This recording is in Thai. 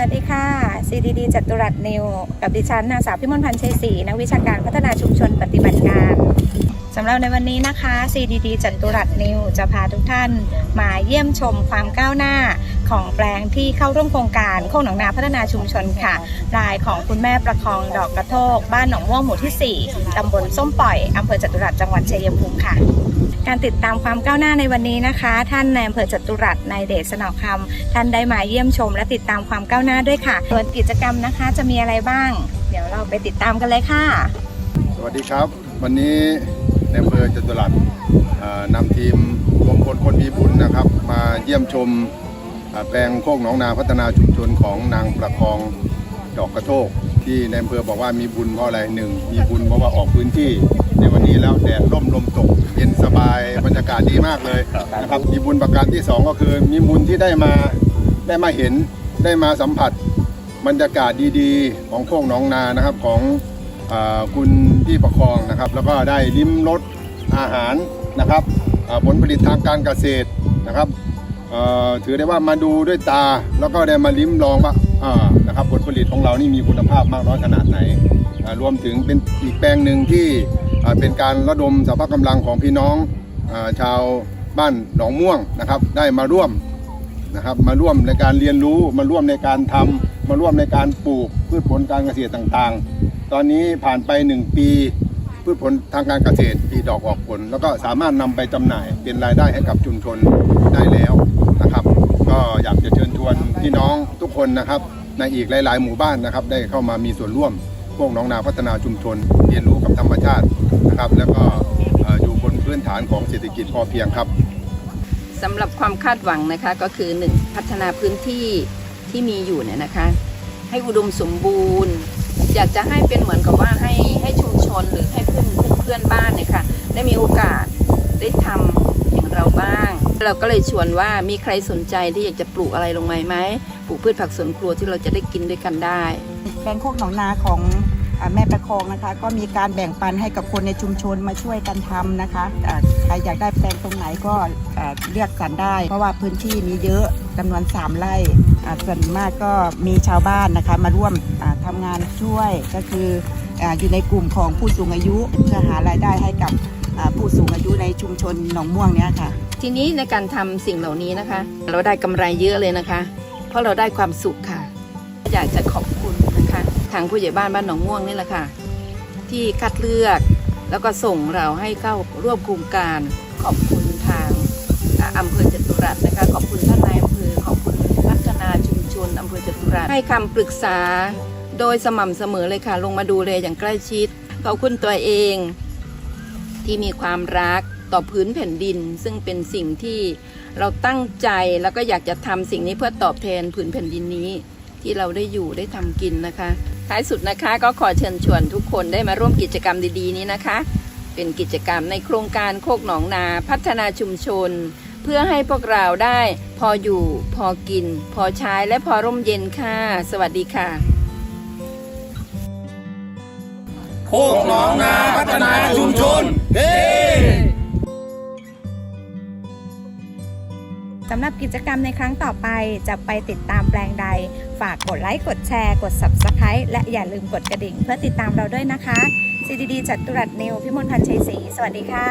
สวัสดีค่ะ CDD จัตุรัสนิว กับดิฉันนางสาวพิมลพันธ์ชัยศรีนักวิชาการพัฒนาชุมชนปฏิบัติการสำหรับในวันนี้นะคะ CDD จัตุรัสนิวจะพาทุกท่านมาเยี่ยมชมความก้าวหน้าของแปลงที่เข้าร่วมโครงการโคกหนองนาพัฒนาชุมชนค่ะ รายของคุณแม่ประคองดอกกระโทก บ้านหนองม่วงหมู่ที่ 4 ตำบลส้มปล่อยอำเภอจัตุรัสจังหวัดชัยภูมิค่ะ การติดตามความก้าวหน้าในวันนี้นะคะ ท่านในอำเภอจตุรัสนายเดชสนอคำท่านได้มาเยี่ยมชม และติดตามความก้าวหน้าด้วยค่ะส่วนกิจกรรมนะคะจะมีอะไรบ้าง เดี๋ยวเราไปติดตามกันเลยค่ะ สวัสดีครับ วันนี้ในอำเภอจตุรัสเอ่อนำทีมรวมพลคนมีบุญนะครับ มาเยี่ยมชมแปลงโคกหนองนาพัฒนาชุมชนของนางประคอง ดอกกระโทกที่ในอำเภอบอกว่ามีบุญเพราะอะไรหนึ่งมีบุญเพราะว่าออกพื้นที่ ในวันนี้แล้วแดดร่มลมตกเย็นสบายบรรยากาศดีมากเลยนะครับมีบุญประการที่สองก็คือ มีบุญที่ได้มาได้มาเห็นได้มาสัมผัสบรรยากาศดีๆ ของโคกหนองนานะครับของอาคุณพี่ประคองนะครับ แล้วก็ได้ลิ้มรสอาหารนะครับอ่าผลผลิตทางการเกษตรนะครับเอ่อถือได้ว่ามาดูด้วยตาแล้วก็ได้มาลิ้มลองว่าอ่า นะครับผลผลิตของเรานี่มีคุณภาพมากน้อยขนาดไหน รวมถึงเป็นอีกแปลงหนึ่งที่เป็นการระดมสภาพกำลังของพี่น้องอชาวบ้านหนองม่วงนะครับได้มาร่วมนะครับมาร่วมในการเรียนรู้มาร่วมในการทำมาร่วมในการปลูกพืชผลการเกษตรต่างๆ ตอนนี้ผ่านไป 1 ปี พืชผลทางการเกษตรปีดอกออกผล แล้วก็สามารถนำไปจำหน่ายเป็นรายได้ให้กับชุมชนได้แล้วนะครับ ก็อยากจะเชิญ ชวนพี่น้องทุกคนนะครับ ในอีกหลาย ๆ หมู่บ้านนะครับ ได้เข้ามามีส่วนร่วม พวกน้องนาพัฒนาชุมชน เรียนรู้กับธรรมชาตินะครับ แล้วก็เอ่ออยู่บนพื้นฐานของเศรษฐกิจพอเพียงครับสำหรับความคาดหวังนะคะก็คือ 1. พัฒนาพื้นที่ที่มีอยู่เนี่ยนะคะ ให้อุดมสมบูรณ์ อยากจะให้เป็นเหมือนกับว่าให้ให้ชุมชนหรือให้เพื่อนเพื่อนบ้านเนี่ยค่ะได้มีโอกาสได้ทำอย่างเราบ้าง เราก็เลยชวนว่ามีใครสนใจที่อยากจะปลูกอะไรลงไหมไหมปลูกพืชผักสวนครัวที่เราจะได้กินด้วยกันได้แปลงโคกหนองนาของแม่ประคองนะคะ ก็มีการแบ่งปันให้กับคนในชุมชนมาช่วยกันทำนะคะใครอยากได้แปลงตรงไหนก็เลือกสรรได้ เพราะว่าพื้นที่มีเยอะจำนวน 3ไร่ส่วนมากก็มีชาวบ้านนะคะมาร่วมอ่าทำงานช่วยก็คือออยู่ในกลุ่มของผู้สูงอายุเพื่อหารายได้ให้กับ ผู้สูงอายุในชุมชนหนองม่วงเนี้ยค่ะ ทีนี้ในการทำสิ่งเหล่านี้นะคะ เราได้กำไรเยอะเลยนะคะ เพราะเราได้ความสุขค่ะ อยากจะขอบคุณนะคะ ทางผู้ใหญ่บ้านบ้านหนองม่วงนี่แหละค่ะ ที่คัดเลือกแล้วก็ส่งเราให้เข้าร่วมโครงการขอบคุณทางอ่าอำเภอจตุรัสนะคะ ขอบคุณท่านนายอำเภอขอบคุณพัฒนาชุมชนอำเภอจตุรัสให้คำปรึกษาโดยสม่ำเสมอเลยค่ะ ลงมาดูแลอย่างใกล้ชิดขอบคุณตัวเอง ที่มีความรักต่อพื้นแผ่นดิน ซึ่งเป็นสิ่งที่เราตั้งใจแล้วก็อยากจะทำสิ่งนี้เพื่อตอบแทนผืนแผ่นดินนี้ ที่เราได้อยู่ได้ทำกินนะคะ ท้ายสุดนะคะก็ขอเชิญชวนทุกคนได้มาร่วมกิจกรรมดีๆนี้นะคะ เป็นกิจกรรมในโครงการโคกหนองนาพัฒนาชุมชน เพื่อให้พวกเราได้พออยู่ พอกิน พอใช้และพอร่มเย็นค่ะ สวัสดีค่ะโคกหนองนา นาชุมชนเสำหรับกิจกรรมในครั้งต่อไปจะไปติดตามแปลงใด ฝากกดไลค์ กดแชร์ กด Subscribe และอย่าลืมกดกระดิ่งเพื่อติดตามเราด้วยนะคะซีดีดีจัดตุรัสนิวพิมลพันชัยศรี สวัสดีค่ะ